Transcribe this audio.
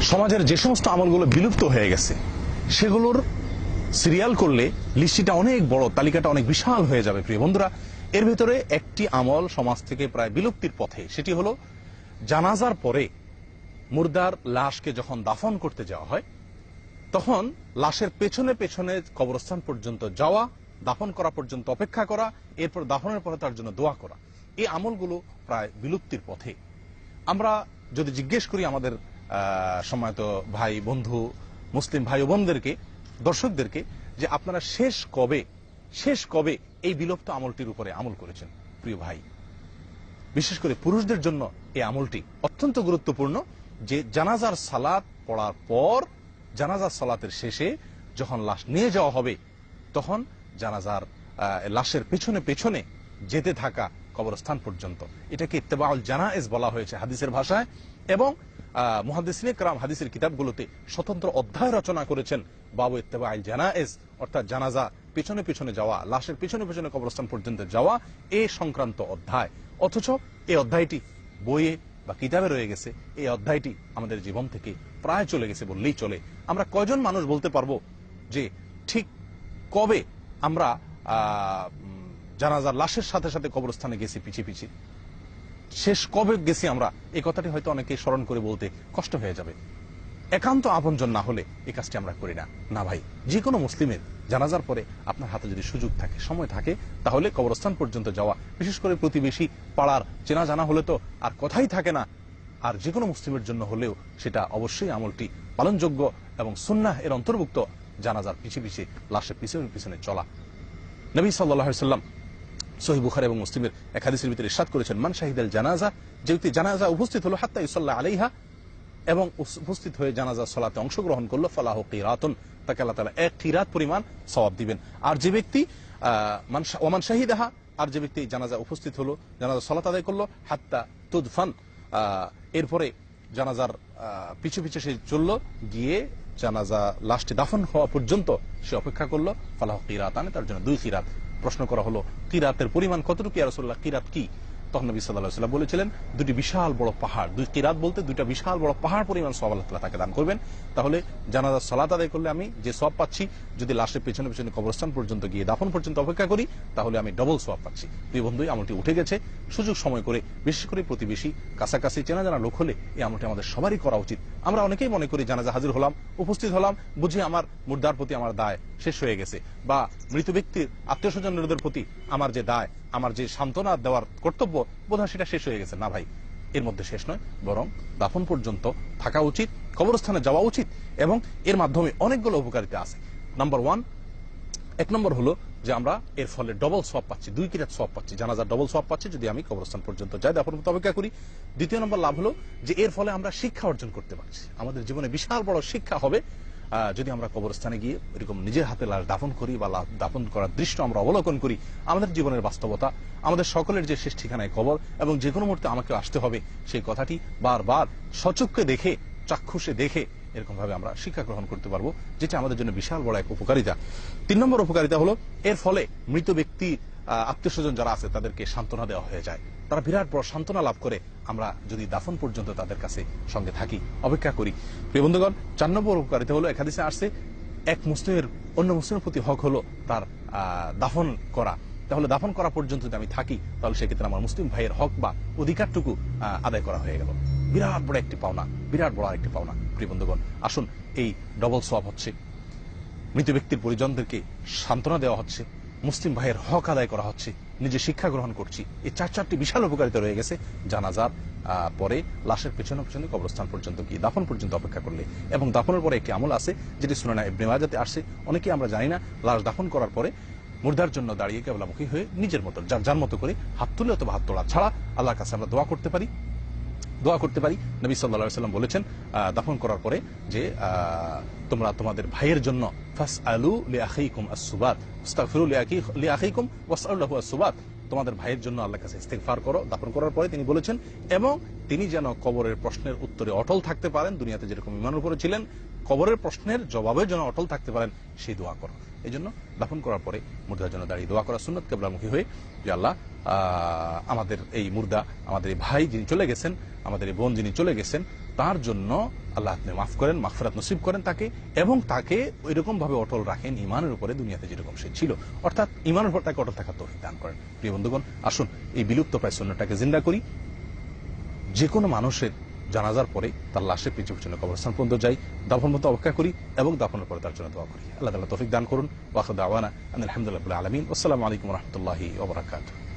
সমাজের যে সমস্ত আমলগুলো বিলুপ্ত হয়ে গেছে, সেগুলোর সিরিয়াল করলে লিস্টিটা অনেক বড়, তালিকাটা অনেক বিশাল হয়ে যাবে, প্রিয় বন্ধুরা। এর ভেতরে একটি আমল সমাজ থেকে প্রায় বিলুপ্তির পথে, সেটি হলো জানাজার পরে মুর্দার লাশকে যখন দাফন করতে যাওয়া হয়, তখন লাশের পেছনে পেছনে কবরস্থান পর্যন্ত যাওয়া, দাফন করা পর্যন্ত অপেক্ষা করা, এরপর দাফনের পরে তার জন্য দোয়া করা। এই আমলগুলো প্রায় বিলুপ্তির পথে। আমরা যদি জিজ্ঞেস করি আমাদের সম্মানিত ভাই, বন্ধু, মুসলিম ভাই বোনদেরকে, দর্শকদেরকে, যে আপনারা শেষ কবে শেষ কবে এই বিলুপ্ত আমলটির উপরে আমল করেছেন, প্রিয় ভাই? বিশেষ করে পুরুষদের জন্য এই আমলটি অত্যন্ত গুরুত্বপূর্ণ যে জানাজার সালাত পড়ার পর, জানাজার সালাতের শেষে যখন লাশ নিয়ে যাওয়া হবে, তখন জানাজার লাশের পেছনে পেছনে যেতে থাকা কবরস্থান পর্যন্ত। এটাকে ইত্তেবাউল জানায়েজ বলা হয়েছে হাদিসের ভাষায় এবং মুহাদ্দিসিনে কারাম হাদিসের কিতাবগুলোতে স্বতন্ত্র অধ্যায় রচনা করেছেন বাবু ইত্তেবাউল জানায়েজ, অর্থাৎ জানাজা পিছনে পিছনে যাওয়া, লাশের পেছনে পেছনে কবরস্থান পর্যন্ত যাওয়া, এ সংক্রান্ত অধ্যায়। অথচ এই অধ্যায়টি বইয়ে বা কিতাবে রয়ে গেছে। এই অধ্যায়টি আমাদের জীবন থেকে প্রায় চলে গেছে বললেই চলে। আমরা কয়জন মানুষ বলতে পারব যে ঠিক কবে আমরা জানাজার লাশের সাথে সাথে কবরস্থানে গেছি, পিছিয়ে পিছিয়ে? শেষ কবে গেছি আমরা? এই কথাটি হয়তো অনেকে স্মরণ করে বলতে কষ্ট হয়ে যাবে। একান্ত আপনজন না হলে এই কাজটি আমরা করি না। না ভাই যে কোনো মুসলিমের জানাজার পরে আপনার হাতে যদি সুযোগ থাকে, সময় থাকে, তাহলে কবরস্থান পর্যন্ত যাওয়া, বিশেষ করে প্রতিবেশী পাড়ার চেনা জানা হলে তো আর কথাই থাকে না। আর যে কোনো মুসলিমের জন্য হলেও সেটা অবশ্যই আমলটি পালনযোগ্য এবং সুন্নাহ এর অন্তর্ভুক্ত জানাজার পিছিয়ে পিছিয়ে লাশের পিছনে পিছনে চলা। নবী সাল্লাহ সাল্লাম সহি বুখার এবং মুসলিমের এক হাদিসের ভিতরে ইরশাদ করেছেন, মান শাহিদ আল জানাজা যে ব্যক্তি জানাজা উপস্থিত হলো, হাত্তা ইসাল্লাহ আলাইহা এবং উপস্থিত হয়ে জানাজা সলাতে অংশগ্রহণ করল, ফালাহ কিরাতুন তাকে আল্লাহ তালা এক কিরাত পরিমাণ সওয়াব দিবেন। আর যে ব্যক্তি মান ওমান শাহিদাহা, আর যে ব্যক্তি জানাজা উপস্থিত হলো, জানাজা সলাত আদায় করল, হাত্তা তুদফান এরপরে জানাজার পিছু পিছু সে চলল, গিয়ে জানাজা লাস্টে দাফন হওয়া পর্যন্ত সে অপেক্ষা করল, ফালাহ কিরাত আনে তার জন্য দুই কিরাত। প্রশ্ন করা হলো কিরাতের পরিমাণ কতটুকু? ইয়ারসোল্লাহ কিরাত কি? তখন নবী সাল্লাহ সাল্লাম বলেছিলেন, দুটি বিশাল বড় পাহাড়, দুই কিরাত বলতে দুইটা বিশাল বড় পাহাড় পরিমাণ সব আল্লাহ তাআলা তাকে দান করবেন। তাহলে জানাজা সলাত আদায় করলে আমি যে সব পাচ্ছি, যদি লাশের পেছনে পেছনে কবরস্থান পর্যন্ত গিয়ে দাফন পর্যন্ত অপেক্ষা করি, তাহলে আমি ডবল সব পাচ্ছি। দুই বন্ধুই আমলটি উঠে গেছে। সুযোগ সময় করে বিশেষ করে প্রতিবেশী, কাছাকাছি চেনা জানা লোক হলে এই আমলটি আমাদের সবারই করা উচিত। আমরা অনেকেই মনে করি জানাজা হাজির হলাম, উপস্থিত হলাম, বুঝি আমার মুর্দার প্রতি আমার দায় শেষ হয়ে গেছে, বা মৃত ব্যক্তির আত্মীয় স্বজনদের প্রতি আমার যে দায়, আমার যে সান্ত্বনা দেওয়ার কর্তব্য বোধহয় সেটা শেষ হয়ে গেছে। না ভাই, এর মধ্যে শেষ নয়, বরং দাফন পর্যন্ত থাকা উচিত, কবরস্থানে যাওয়া উচিত, এবং এর মাধ্যমে অনেকগুলো উপকারিতা আছে। নাম্বার ওয়ান এক নম্বর হলো যে আমরা এর ফলে ডবল সব পাচ্ছি, দুই কিরাত সব পাচ্ছি, জানাজার ডবল সব পাচ্ছি, যদি আমি কবরস্থান পর্যন্ত যাই, দাফন অপেক্ষা করি। দ্বিতীয় নম্বর লাভ হলো যে এর ফলে আমরা শিক্ষা অর্জন করতে পারছি। আমাদের জীবনে বিশাল বড় শিক্ষা হবে যদি আমরা কবরস্থানে গিয়ে এরকম নিজের হাতে লাশ দাফন করি বা দাফন করার দৃশ্য আমরা অবলোকন করি, আমাদের জীবনের বাস্তবতা, আমাদের সকলের যে শেষ ঠিকানায় কবর এবং যে কোনো মুহূর্তে আমাকে আসতে হবে সেই কথাটি বারবার সচক্ষে দেখে, চাক্ষুষে দেখে এরকম ভাবে আমরা শিক্ষা গ্রহণ করতে পারব, যেটা আমাদের জন্য বিশাল বড় এক উপকারিতা। তিন নম্বর উপকারিতা হলো, এর ফলে মৃত ব্যক্তি আত্মীয় স্বজন যারা আছে, তাদেরকে সান্ত্বনা দেওয়া হয়ে যায়। তারা বিরাট বড় সান্ত্বনা লাভ করে আমরা যদি দাফন পর্যন্ত তাদের কাছে সঙ্গে থাকি। অপেক্ষা করি। প্রিয় বন্ধুগণ, চার নম্বর উপকারিতা হলো একাদিসে আসছে, এক মুসলিমের, অন্য মুসলিমের প্রতি হক হলো তার দাফন করা। তাহলে দাফন করা পর্যন্ত যদি আমি থাকি, তাহলে সেক্ষেত্রে আমার মুসলিম ভাইয়ের হক বা অধিকারটুকু আদায় করা হয়ে গেল। বিরাট বড় একটি পাওনা, বিরাট বড় একটি পাওনা, প্রিয় বন্ধুগণ। আসুন, এই ডবল সোয়াব হচ্ছে। মৃত ব্যক্তির পরিজনদেরকে সান্ত্বনা দেওয়া হচ্ছে। মুসলিম ভাইয়ের হক আদায় করা হচ্ছে। নিজে শিক্ষা গ্রহণ করছি। এই চার চারটি বিশাল উপকারিতা রয়ে গেছে জানাজার পরে লাশের পেছনে পেছনে কবরস্থান পর্যন্ত গিয়ে দাফন পর্যন্ত অপেক্ষা করলে। এবং দাফনের পরে একটি আমল আছে, যেটি সুনানা ইবনে মাজাতে আসছে। অনেকে আমরা জানি না, লাশ দাফন করার পরে মুর্দার জন্য দাঁড়িয়ে কেবলামুখী হয়ে নিজের মতো, যার যার মতো করে হাত তুলে অথবা হাত তোলা ছাড়া আল্লাহর কাছে আমরা দোয়া করতে পারি। দোয়া করতে পারি। নবী সাল্লা সাল্লাম বলেছেন দাফন করার পরে যে তোমরা তোমাদের ভাইয়ের জন্য ফাস আলু লিয়াহিকুম আসুবাত মুস্তাগফিরু লিয়াকি- লিয়াখিকুম আসুবাত তোমাদের ভাইয়ের জন্য আল্লাহ কাছে ইস্তেগফার করো, দাফন করার পরে তিনি বলেছেন, এবং তিনি যেন কবরের প্রশ্নের উত্তরে অটল থাকতে পারেন, দুনিয়াতে যেরকম ইমান উপরে ছিলেন, কবরের প্রশ্নের জবাবের জন্য অটল থাকতে পারেন, সেই দোয়া করো। এই জন্য দাফন করার পরে মুর্দার জন্য দাঁড়িয়ে দোয়া করা সুন্নত কেবলামুখী হয়ে যে আল্লাহ আমাদের এই মুর্দা, আমাদের এই ভাই যিনি চলে গেছেন, আমাদের এই বোন যিনি চলে গেছেন, তার জন্য আল্লাহ আপনি মাফ করেন মাফরাত নসিব করেন তাকে এবং তাকে এরকম ভাবে অটল রাখেন ইমানের উপরে দুনিয়াতে যেরকম সে ছিল। অর্থাৎ ইমানের উপর তাকে অটল থাকার তৌফিক দান করেন। প্রিয় বন্ধুগণ, আসুন এই বিলুপ্ত প্রায় শূন্যটাকে জিন্দা করি। যে কোনো মানুষের জানাজার পরে তার লাশের পিছু পিছনে কবরস্থান পর্যন্ত যাই দাফন মতো অপেক্ষা করি এবং দাফনের পরে তার জন্য দোয়া করি। আল্লাহ তালা তফিক দান করুন। ওয়াকদ আওয়ানা আলহামদুলিল্লাহ আলমিন। আসসালামু আলাইকুম রহমতুল্লাহি ওবরাকাতুহ